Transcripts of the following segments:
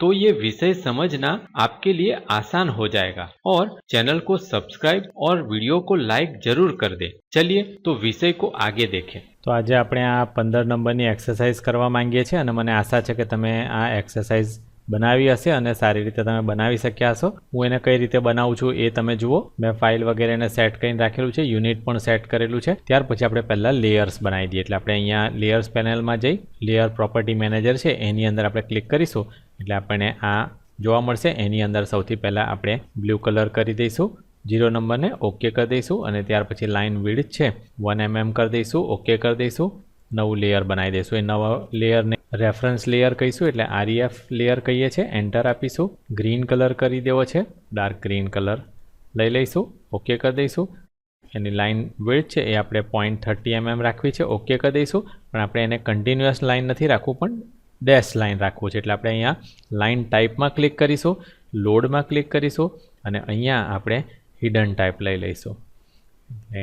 तो ये विषय समझना आपके लिए आसान हो जाएगा और चैनल को सब्सक्राइब और वीडियो को लाइक जरूर कर दे चलिए तो विषय को आगे देखें તો આજે આપણે આ પંદર નંબરની એક્સરસાઇઝ કરવા માંગીએ છીએ અને મને આશા છે કે તમે આ એક્સરસાઇઝ બનાવી હશે અને સારી રીતે તમે બનાવી શક્યા હશો. હું એને કઈ રીતે બનાવું છું એ તમે જુઓ. મેં ફાઇલ વગેરેને સેટ કરીને રાખેલું છે. યુનિટ પણ સેટ કરેલું છે. ત્યાર પછી આપણે પહેલાં લેયર્સ બનાવી દઈએ. એટલે આપણે અહીંયા લેયર્સ પેનલમાં જઈ લેયર પ્રોપર્ટી મેનેજર છે એની અંદર આપણે ક્લિક કરીશું. એટલે આપણને આ જોવા મળશે. એની અંદર સૌથી પહેલાં આપણે બ્લુ કલર કરી દઈશું. જીરો નંબરને ઓકે કરી દઈશું અને ત્યાર પછી લાઇન વિડથ છે. વન એમએમ કરી દઈશું. ઓકે કરી દઈશું. નવું લેયર બનાવી દઈશું. એ નવા લેયરને રેફરન્સ લેયર કહીશું એટલે આરઈએફ લેયર કહીએ છીએ, એન્ટર આપીશું, ગ્રીન કલર કરી દેવો છે, ડાર્ક ગ્રીન કલર લઈ લઈશું, ઓકે કરી દઈશું. એની લાઇન વિડથ છે એ આપણે પોઈન્ટ થર્ટી એમએમ રાખવી છે, ઓકે કરી દઈશું. પણ આપણે એને કન્ટિન્યુઅસ લાઇન નથી રાખવું, પણ ડેશ લાઇન રાખવું છે. એટલે આપણે અહીંયા લાઇન ટાઈપમાં ક્લિક કરીશું લોડમાં ક્લિક કરીશું, અને અહીંયા આપણે હિડન ટાઈપ લઈ લઈશું.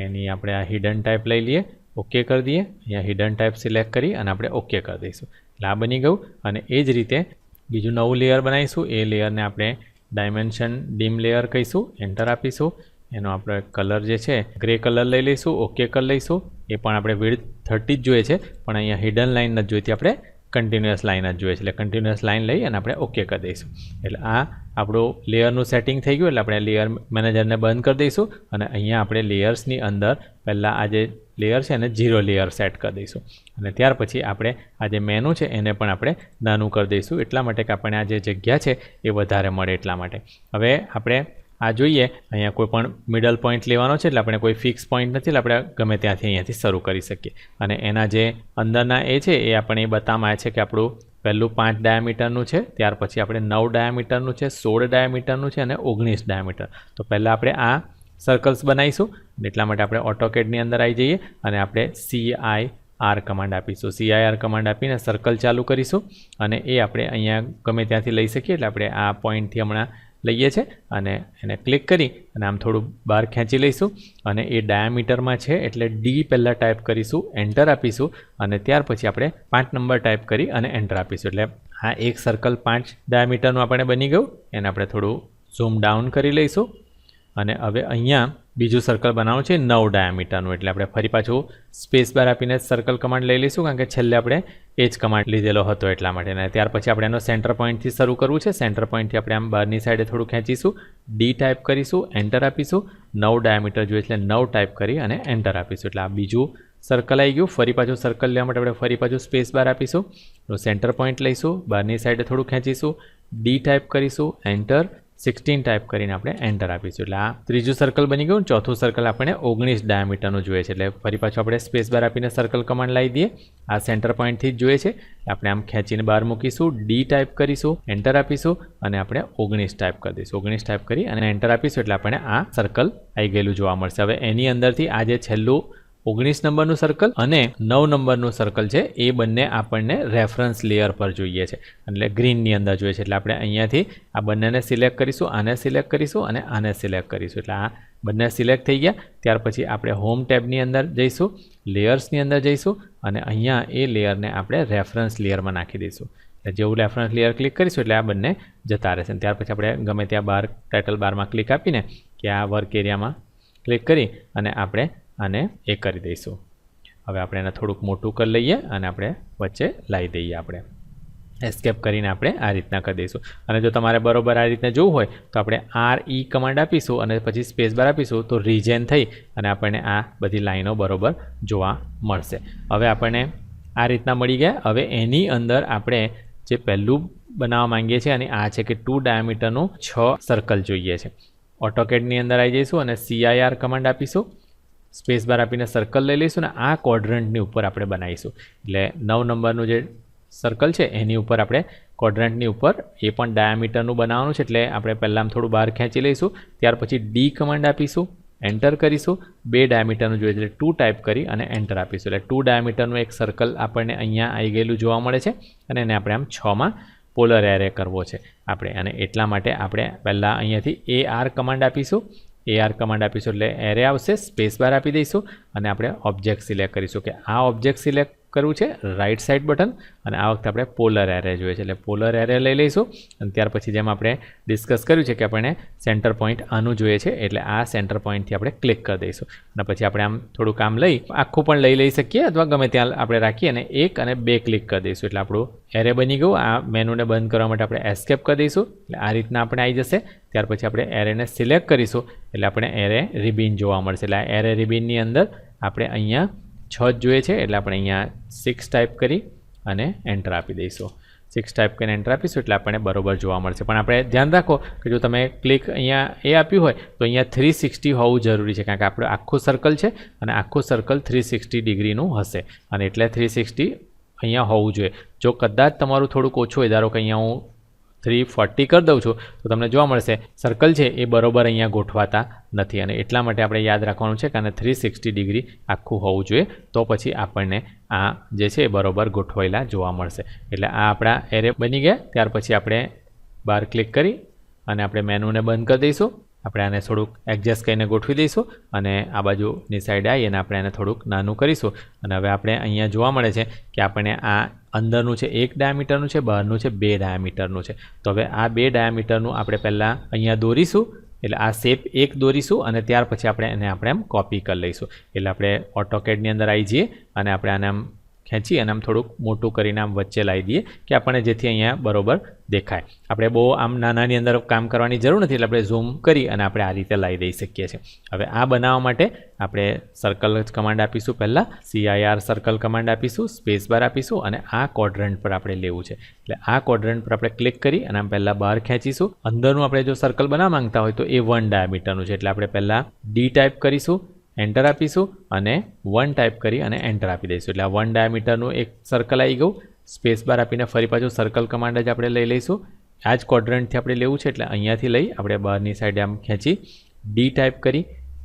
એની આપણે આ હિડન ટાઈપ લઈ લઈએ, ઓકે કરી દઈએ. અહીંયા હિડન ટાઈપ સિલેક્ટ કરી અને આપણે ઓકે કરી દઈશું. આ બની ગયું. અને એ જ રીતે બીજું નવું લેયર બનાવીશું. એ લેયરને આપણે ડાયમેન્શન ડીમ લેયર કહીશું. એન્ટર આપીશું. એનો આપણે કલર જે છે ગ્રે કલર લઈ લઈશું ઓકે કલર લઈશું. એ પણ આપણે વિડ થર્ટી જ જોઈએ છે. પણ અહીંયા હિડન લાઇન નથી જોઈતી. આપણે કન્ટિન્યુઅસ લાઇન જ જોઈએ છે. એટલે કન્ટિન્યુઅસ લાઇન લઈ અને આપણે ઓકે કરી દઈશું. એટલે આ આપણું લેયરનું સેટિંગ થઈ ગયું. એટલે આપણે લેયર મેનેજરને બંધ કરી દઈશું. અને અહીંયા આપણે લેયર્સની અંદર પહેલાં આ જે લેયર છે એને જીરો લેયર સેટ કરી દઈશું. અને ત્યાર પછી આપણે આ જે મેનુ છે એને પણ આપણે નાનું કરી દઈશું. એટલા માટે કે આપણને આ જે જગ્યા છે એ વધારે મળે એટલા માટે. હવે આપણે આ જોઈએ, અહીંયા કોઈ પણ મિડલ પોઈન્ટ લેવાનો છે એટલે આપણે કોઈ ફિક્સ પોઈન્ટ નથી એટલે આપણે ગમે ત્યાંથી અહીંયાથી શરૂ કરી શકીએ. અને એના જે અંદરના એ છે એ આપણે બતાવવામાં આવે છે કે આપણું પહેલું પાંચ ડાયામીટરનું છે, ત્યાર પછી આપણે નવ ડાયામીટરનું છે, સોળ ડાયામીટરનું છે અને ઓગણીસ ડાયામીટર તો પહેલાં આપણે આ સર્કલ્સ બનાવીશું એટલા માટે આપણે ઓટોકેડની અંદર આવી જઈએ અને આપણે સી આઈ આર કમાન્ડ આપીશું. સીઆઈઆર કમાન્ડ આપીને સર્કલ ચાલુ કરીશું અને એ આપણે અહીંયા ગમે ત્યાંથી લઈ શકીએ એટલે આપણે આ પોઈન્ટથી હમણાં લઈએ છીએ અને એને ક્લિક કરી અને આમ થોડું બહાર ખેંચી લઈશું અને એ ડાયામીટરમાં છે એટલે ડી પહેલાં ટાઈપ કરીશું એન્ટર આપીશું અને ત્યાર પછી આપણે પાંચ નંબર ટાઈપ કરી અને એન્ટર આપીશું. એટલે આ એક સર્કલ પાંચ ડાયામીટરનું આપણે બની ગયું. એને આપણે થોડું ઝૂમ ડાઉન કરી લઈશું. અને હવે અહીંયા બીજું સર્કલ બનાવવું છે નવ ડાયામીટરનું એટલે આપણે ફરી પાછું સ્પેસ બાર આપીને સર્કલ કમાન્ડ લઈ લઈશું, કારણ કે છેલ્લે આપણે એ જ કમાન્ડ લીધેલો હતો એટલા માટે. અને ત્યાર પછી આપણે એનો સેન્ટર પોઈન્ટથી શરૂ કરવું છે. સેન્ટર પોઈન્ટથી આપણે આમ બહારની સાઈડે થોડું ખેંચીશું ડી ટાઈપ કરીશું એન્ટર આપીશું, નવ ડાયામીટર જોઈએ એટલે નવ ટાઈપ કરી અને એન્ટર આપીશું. એટલે આ બીજું સર્કલ આવી ગયું. ફરી પાછું સર્કલ લેવા માટે આપણે ફરી પાછું સ્પેસ બાર આપીશું. સેન્ટર પોઈન્ટ લઈશું, બહારની સાઈડે થોડું ખેંચીશું ડી ટાઈપ કરીશું એન્ટર સિક્સટીન ટાઈપ કરીને આપણે એન્ટર આપીશું. એટલે આ ત્રીજું સર્કલ બની ગયું ચોથું સર્કલ આપણે ઓગણીસ ડાયામીટરનું જોઈએ છે. એટલે ફરી પાછું આપણે સ્પેસ બાર આપીને સર્કલ કમાન્ડ લાવી દઈએ. આ સેન્ટર પોઈન્ટથી જ જોઈએ છે. આપણે આમ ખેંચીને બહાર મૂકીશું ડી ટાઈપ કરીશું એન્ટર આપીશું અને આપણે ઓગણીસ ટાઈપ કરી દઈશું. ઓગણીસ ટાઈપ કરી અને એન્ટર આપીશું એટલે આપણે આ સર્કલ આવી ગયેલું જોવા મળશે. હવે એની અંદરથી આ જે છેલ્લું ઓગણીસ નંબરનું સર્કલ અને નવ નંબરનું સર્કલ છે, એ બંને આપણને રેફરન્સ લેયર પર જોઈએ છે. એટલે ગ્રીનની અંદર જોઈએ છે. એટલે આપણે અહીંયાથી આ બંનેને સિલેક્ટ કરીશું, આને સિલેક્ટ કરીશું અને આને સિલેક્ટ કરીશું. એટલે આ બંને સિલેક્ટ થઈ ગયા. ત્યાર પછી આપણે હોમ ટેબની અંદર જઈશું લેયર્સની અંદર જઈશું અને અહીંયા એ લેયરને આપણે રેફરન્સ લેયરમાં નાખી દઈશું. એટલે જેવું રેફરન્સ લેયર ક્લિક કરીશું એટલે આ બંને જતા રહેશે. ત્યાર પછી આપણે ગમે ત્યાં બાર ટાઇટલ બારમાં ક્લિક આપીને કે આ વર્ક એરિયામાં ક્લિક કરી અને આપણે આને એ કરી દઈશું. હવે આપણે એને થોડુંક મોટું કરી લઈએ અને આપણે વચ્ચે લાવી દઈએ આપણે. એસ્કેપ કરીને આપણે આ રીતના કરી દઈશું. અને જો તમારે બરોબર આ રીતના જોવું હોય, તો આપણે આર ઈ કમાન્ડ આપીશું અને પછી સ્પેસ બાર આપીશું, તો રિજેન થઈ અને આપણને આ બધી લાઈનો બરોબર જોવા મળશે. હવે આપણને આ રીતના મળી ગયા. હવે એની અંદર આપણે જે પહેલું બનાવવા માંગીએ છીએ અને આ છે કે ટુ ડાયામીટરનું છ સર્કલ જોઈએ છે. ઓટોકેડની અંદર આવી જઈશું અને સીઆઈઆર કમાન્ડ આપીશું. સ્પેસ બાર આપીને સર્કલ લઈ લઈશું ને આ કોડ્રન્ટની ઉપર આપણે બનાવીશું. એટલે નવ નંબરનું જે સર્કલ છે, એની ઉપર આપણે કોડ્રન્ટની ઉપર એ પણ ડાયામીટરનું બનાવવાનું છે, એટલે આપણે પહેલાં થોડું બહાર ખેંચી લઈશું, ત્યાર પછી ડી કમાન્ડ આપીશું એન્ટર કરીશું, બે ડાયામીટરનું જોઈએ, એટલે ટુ ટાઈપ કરી અને એન્ટર આપીશું. એટલે ટુ ડાયામીટરનું એક સર્કલ આપણને અહીંયા આવી ગયેલું જોવા મળે છે અને એને આપણે આમ છમાં પોલર એરે કરવો છે. આપણે અને એટલા માટે આપણે પહેલાં અહીંયાથી એ આર કમાન્ડ આપીશું એ આર કમાન્ડ આપીશું એટલે એરે આવશે સ્પેસ બાર આપી દઈશું અને આપણે ઓબ્જેક્ટ સિલેક્ટ કરીશું. કે આ ઓબ્જેક્ટ સિલેક્ટ કરવું છે રાઈટ સાઈડ બટન અને આ વખતે આપણે પોલર એરે જોઈએ છે. એટલે પોલર એરે લઈ લઈશું, અને ત્યાર પછી જેમ આપણે ડિસ્કસ કર્યું છે કે આપણને સેન્ટર પોઈન્ટ આનું જોઈએ છે, એટલે આ સેન્ટર પોઈન્ટથી આપણે ક્લિક કરી દઈશું. અને પછી આપણે આમ થોડું કામ લઈ, આખું પણ લઈ લઈ શકીએ, અથવા ગમે ત્યાં આપણે રાખીએ અને એક અને બે ક્લિક કરી દઈશું. એટલે આપણું એરે બની ગયું. આ મેનુને બંધ કરવા માટે આપણે એસ્કેપ કરી દઈશું. એટલે આ રીતના આપણે આવી જશે. ત્યાર પછી આપણે એરેને સિલેક્ટ કરીશું. એટલે આપણે એરે રિબિન જોવા મળશે. એટલે આ એરે રિબિનની અંદર આપણે અહીંયા છ જ જોઈએ છે, એટલે આપણે અહીંયા સિક્સ ટાઈપ કરી અને એન્ટર આપી દઈશું. સિક્સ ટાઈપ કરીને એન્ટર આપીશું, એટલે આપણને બરોબર જોવા મળશે. પણ આપણે ધ્યાન રાખો કે જો તમે ક્લિક અહીંયા એ આપ્યું હોય, તો અહીંયા થ્રી સિક્સટી હોવું જરૂરી છે, કારણ કે આપણું આખું સર્કલ છે અને આખું સર્કલ થ્રી સિક્સટી ડિગ્રીનું હશે. અને એટલે થ્રી સિક્સટી અહીંયા હોવું જોઈએ. જો કદાચ તમારું થોડુંક ઓછું હોય, ધારો કે અહીંયા હું થ્રી ફોર્ટી કરી દઉં છું, તો તમને જોવા મળશે સર્કલ છે એ બરોબર અહીંયા ગોઠવાતા નથી. અને એટલા માટે આપણે યાદ રાખવાનું છે કે આને થ્રી સિક્સટી ડિગ્રી આખું હોવું જોઈએ, તો પછી આપણને આ જે છે એ બરોબર ગોઠવાયેલા જોવા મળશે. એટલે આ આપણા એરે બની ગયા, ત્યાર પછી આપણે બાર ક્લિક કરી અને આપણે મેનુને બંધ કરી દઈશું. આપણે આને થોડુંક એડજસ્ટ કરીને ગોઠવી દઈશું અને આ બાજુની સાઈડ આવી અને આપણે આને થોડુંક નાનું કરીશું. અને હવે આપણે અહીંયા જોવા મળે છે કે આપણને આ અંદરનું છે એક ડાયામીટરનું છે, બહારનું છે બે ડાયામીટરનું છે. તો હવે આ બે ડાયામીટરનું આપણે પહેલાં અહીંયા દોરીશું, એટલે આ શેપ એક દોરીશું અને ત્યાર પછી આપણે એને આપણે આમ કોપી કરી લઈશું. એટલે આપણે ઓટોકેડની અંદર આવી જઈએ અને આપણે આને આમ ખેંચી અને આમ થોડુંક મોટું કરીને આમ વચ્ચે લાવી દઈએ કે આપણને જેથી અહીંયા બરોબર દેખાય. આપણે બહુ આમ નાનાની અંદર કામ કરવાની જરૂર નથી એટલે આપણે ઝૂમ કરી અને આપણે આ રીતે લાવી દઈ શકીએ છીએ. હવે આ બનાવવા માટે આપણે સર્કલ જ કમાન્ડ આપીશું પહેલાં સીઆઈઆર સર્કલ કમાન્ડ આપીશું સ્પેસ બાર આપીશું અને આ કોડ્રન્ટ પર આપણે લેવું છે. એટલે આ કોડ્રન્ટ પર આપણે ક્લિક કરી અને આમ પહેલાં બહાર ખેંચીશું. અંદરનું આપણે જો સર્કલ બનાવવા માંગતા હોય તો એ વન ડાયામીટરનું છે. એટલે આપણે પહેલાં ડી ટાઈપ કરીશું. એન્ટર આપીશું અને વન ટાઈપ કરી અને એન્ટર આપી દઈશું. એટલે આ વન ડાયામીટરનું એક સર્કલ આવી ગયું. સ્પેસ બાર આપીને ફરી પાછું સર્કલ કમાન્ડ જ આપણે લઈ લઈશું. આ જ ક્વોડ્રન્ટથી આપણે લેવું છે એટલે અહીંયાથી લઈ આપણે બહારની સાઈડે આમ ખેંચી ડી ટાઈપ કરી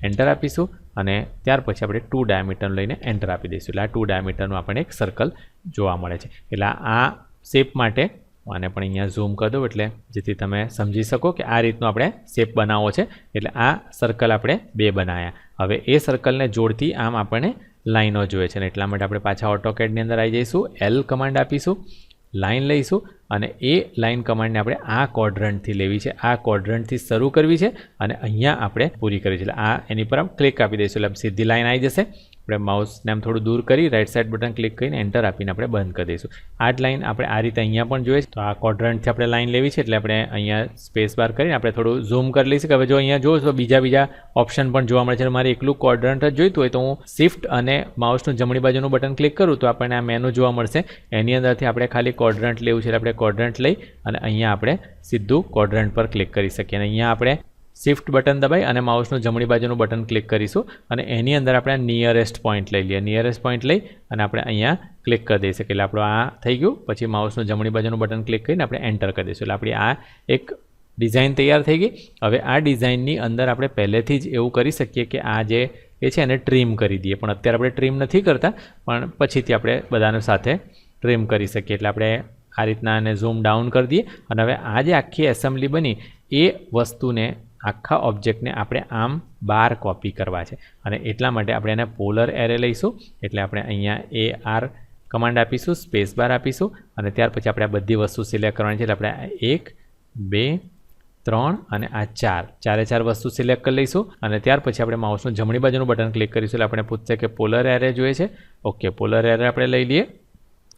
એન્ટર આપીશું અને ત્યાર પછી આપણે ટુ ડાયામીટરનું લઈને એન્ટર આપી દઈશું. એટલે આ ટુ ડાયામીટરનું આપણને એક સર્કલ જોવા મળે છે. એટલે આ શેપ માટે આને પણ અહીંયા ઝૂમ કરી દઉં એટલે જેથી તમે સમજી શકો કે આ રીતનો આપણે શેપ બનાવવો છે. એટલે આ સર્કલ આપણે બે બનાવ્યા હવે એ સર્કલને જોડતી આમ આપણને લાઈનો જોઈએ છે. અને એટલા માટે આપણે પાછા ઓટોકેડની અંદર આવી જઈશું એલ કમાન્ડ આપીશું લાઈન લઈશું અને એ લાઈન કમાન્ડને આપણે આ કોડરન્ટથી લેવી છે. આ કોડરન્ટથી શરૂ કરવી છે અને અહીંયા આપણે પૂરી કરવી છે. આ એની પર આમ ક્લિક આપી દઈશું. એટલે સીધી લાઈન આવી જશે. આપણે માઉસને આમ થોડું દૂર કરી રાઈટ સાઈડ બટન ક્લિક કરીને એન્ટર આપીને આપણે બંધ કરી દઈશું. આ જ લાઈન આપણે આ રીતે અહીંયા પણ જોઈએ તો આ કોડરન્ટથી આપણે લાઈન લેવી છે એટલે આપણે અહીંયા સ્પેસ બાર કરીને આપણે થોડું ઝૂમ કરી લઈશું કે હવે જો અહીંયા જોઉં તો બીજા બીજા ઓપ્શન પણ જોવા મળે છે. મારે એકલું કોડરન્ટ જ જોઈતું હોય તો હું શિફ્ટ અને માઉસનું જમણી બાજુનું બટન ક્લિક કરું તો આપણને આ મેનુ જોવા મળશે. એની અંદરથી આપણે ખાલી કોડરન્ટ લેવું છે એટલે આપણે કોડરન્ટ લઈ અને અહીંયા આપણે સીધું કોડરન્ટ પર ક્લિક કરી શકીએ. અને અહીંયા આપણે શિફ્ટ બટન દબાઈ અને માઉસનું જમણી બાજુનું બટન ક્લિક કરીશું અને એની અંદર આપણે નિયરેસ્ટ પોઈન્ટ લઈ લઈએ. નિયરેસ્ટ પોઈન્ટ લઈ અને આપણે અહીંયા ક્લિક કરી દઈશું. એટલે આપણું આ થઈ ગયું. પછી માઉસનું જમણી બાજુનું બટન ક્લિક કરીને આપણે એન્ટર કરી દઈશું. એટલે આપણી આ એક ડિઝાઇન તૈયાર થઈ ગઈ. હવે આ ડિઝાઇનની અંદર આપણે પહેલેથી જ એવું કરી શકીએ કે આ જે એ છે એને ટ્રીમ કરી દઈએ. પણ અત્યારે આપણે ટ્રીમ નથી કરતા, પણ પછીથી આપણે બધાને સાથે ટ્રીમ કરી શકીએ. એટલે આપણે આ રીતના એને ઝૂમ ડાઉન કરી દઈએ. અને હવે આ જે આખી એસેમ્બલી બની, એ વસ્તુને આખા ઓબ્જેક્ટને આપણે આમ બાર કોપી કરવા છે. અને એટલા માટે આપણે એને પોલર એરે લઈશું. એટલે આપણે અહીંયા એ આર કમાન્ડ આપીશું સ્પેસ બાર આપીશું. અને ત્યાર પછી આપણે આ બધી વસ્તુ સિલેક્ટ કરવાની છે. એટલે આપણે એક, બે, ત્રણ અને આ ચાર. ચારે ચાર વસ્તુ સિલેક્ટ કરી લઈશું. અને ત્યાર પછી આપણે માઉસનું જમણી બાજુનું બટન ક્લિક કરીશું. એટલે આપણે પૂછશે કે પોલર એરે જોઈએ છે? ઓકે પોલર એરે આપણે લઈ લઈએ.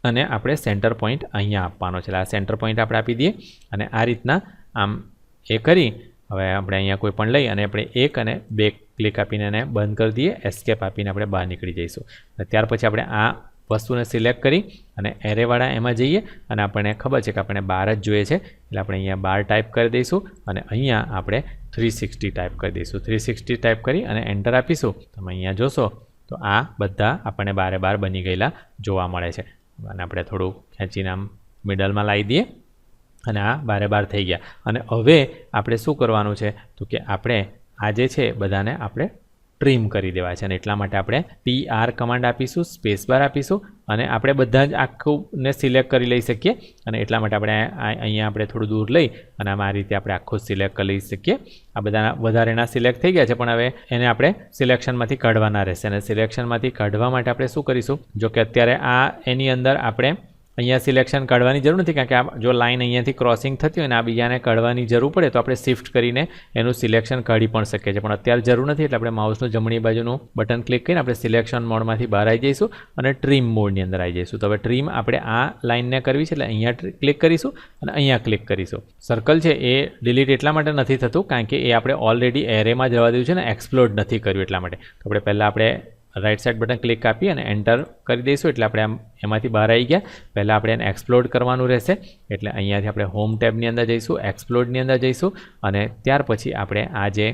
અને આપણે સેન્ટર પોઈન્ટ અહીંયા આપવાનો છે. એટલે આ સેન્ટર પોઈન્ટ આપણે આપી દઈએ. અને આ રીતના આમ એ કરી હવે આપણે અહીંયા કોઈ પણ લઈ અને આપણે એક અને બે ક્લિક આપીને એને બંધ કરી દઈએ એસ્કેપ આપીને આપણે બહાર નીકળી જઈશું. ત્યાર પછી આપણે આ વસ્તુને સિલેક્ટ કરી અને એરેવાળા એમાં જઈએ અને આપણને ખબર છે કે આપણે બાર જ જોઈએ છે, એટલે આપણે અહીંયા બાર ટાઈપ કરી દઈશું અને અહીંયા આપણે થ્રી સિક્સટી ટાઈપ કરી દઈશું. થ્રી સિક્સટી ટાઈપ કરી અને એન્ટર આપીશું. તમે અહીંયા જોશો તો આ બધા આપણને બારે બાર બની ગયેલા જોવા મળે છે. અને આપણે થોડું ખેંચીને આમ મિડલમાં લાવી દઈએ. અને આ બારે બાર થઈ ગયા. અને હવે આપણે શું કરવાનું છે? તો કે આપણે આ જે છે, બધાને આપણે ટ્રીમ કરી દેવા છે અને એટલા માટે આપણે પી આર કમાન્ડ આપીશું સ્પેસ બાર આપીશું અને આપણે બધા જ આખુંને સિલેક્ટ કરી લઈ શકીએ. અને એટલા માટે આપણે અહીંયા આપણે થોડું દૂર લઈ અને આમાં આ રીતે આપણે આખું સિલેક્ટ કરી લઈ શકીએ. આ બધા વધારેના સિલેક્ટ થઈ ગયા છે, પણ હવે એને આપણે સિલેક્શનમાંથી કાઢવાના રહેશે. અને સિલેક્શનમાંથી કાઢવા માટે આપણે શું કરીશું? જો કે અત્યારે આ એની અંદર આપણે અહીંયા સિલેક્શન કાઢવાની જરૂર નથી, કારણ કે આ જો લાઇન અહીંયાથી ક્રોસિંગ થતી હોય ને, આ બીજાને કાઢવાની જરૂર પડે, તો આપણે શિફ્ટ કરીને એનું સિલેક્શન કાઢી પણ શકીએ છીએ. પણ અત્યારે જરૂર નથી, એટલે આપણે માઉસનું જમણી બાજુનું બટન ક્લિક કરીને આપણે સિલેક્શન મોડમાંથી બહાર આવી જઈશું અને ટ્રીમ મોડની અંદર આવી જઈશું. તો હવે ટ્રીમ આપણે આ લાઇનને કરવી છે, એટલે અહીંયા ક્લિક કરીશું અને અહીંયા ક્લિક કરીશું. સર્કલ છે એ ડિલીટ એટલા માટે નથી થતું, કારણ કે એ આપણે ઓલરેડી એરેમાં જવા દીધું છે ને એક્સપ્લોર નથી કર્યું એટલા માટે. તો આપણે પહેલાં આપણે રાઈટ સાઈડ બટન ક્લિક આપી અને એન્ટર કરી દઈશું. એટલે આપણે આમ એમાંથી બહાર આવી ગયા. પહેલાં આપણે એને એક્સપ્લોડ કરવાનું રહેશે. એટલે અહીંયાથી આપણે હોમ ટેબની અંદર જઈશું એક્સપ્લોડની અંદર જઈશું અને ત્યાર પછી આપણે આ જે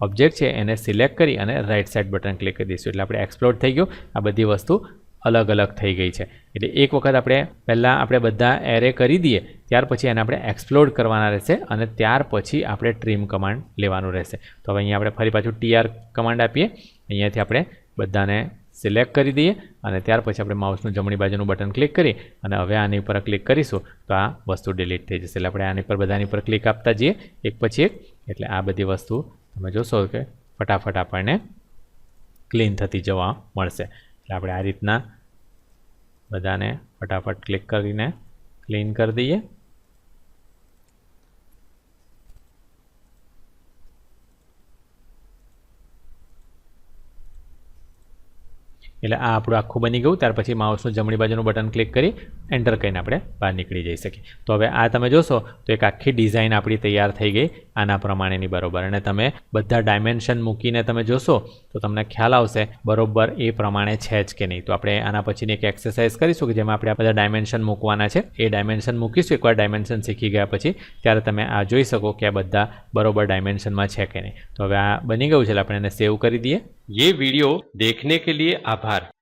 ઓબ્જેક્ટ છે એને સિલેક્ટ કરી અને રાઈટ સાઈડ બટન ક્લિક કરી દઈશું. એટલે આપણે એક્સપ્લોડ થઈ ગયું. આ બધી વસ્તુ અલગ અલગ થઈ ગઈ છે. એટલે એક વખત આપણે પહેલાં આપણે બધા એરે કરી દઈએ, ત્યાર પછી એને આપણે એક્સપ્લોડ કરવાના રહેશે અને ત્યાર પછી આપણે ટ્રીમ કમાન્ડ લેવાનું રહેશે. તો હવે અહીંયા આપણે ફરી પાછું ટીઆર કમાન્ડ આપીએ. અહીંયાથી આપણે બધાને સિલેક્ટ કરી દઈએ અને ત્યાર પછી આપણે માઉસનું જમણી બાજુનું બટન ક્લિક કરી અને હવે આની ઉપર ક્લિક કરીશું તો આ વસ્તુ ડિલીટ થઈ જશે. એટલે આપણે આની પર બધાની પર ક્લિક આપતા જઈએ. એક પછી એક. એટલે આ બધી વસ્તુ તમે જોશો કે ફટાફટ આપણને ક્લીન થતી જવા મળશે. એટલે આપણે આ રીતના બધાને ફટાફટ ક્લિક કરીને ક્લીન કરી દઈએ. એટલે આ આપણું આખું બની ગયું. ત્યાર પછી માઉસનું જમણી બાજુનું બટન ક્લિક કરી એન્ટર કરીને આપણે બહાર નીકળી જઈ શકીએ. તો હવે આ તમે જોશો તો એક આખી ડિઝાઇન આપણી તૈયાર થઈ ગઈ. આના પ્રમાણેની બરોબર અને તમે બધા ડાયમેન્શન મૂકીને તમે જોશો તો તમને ખ્યાલ આવશે બરોબર એ પ્રમાણે છે જ કે નહીં તો આપણે આના પછીની એક એક્સરસાઇઝ કરીશું કે જેમાં આપણે આ બધા ડાયમેન્શન મૂકવાના છે એ ડાયમેન્શન મૂકીશું એકવાર ડાયમેન્શન શીખી ગયા પછી ત્યારે તમે આ જોઈ શકો કે આ બધા બરોબર ડાયમેન્શનમાં છે કે નહીં તો હવે આ બની ગયું છે એટલે આપણે એને સેવ કરી દઈએ ये वीडियो देखने के लिए आभार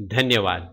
ધન્યવાદ.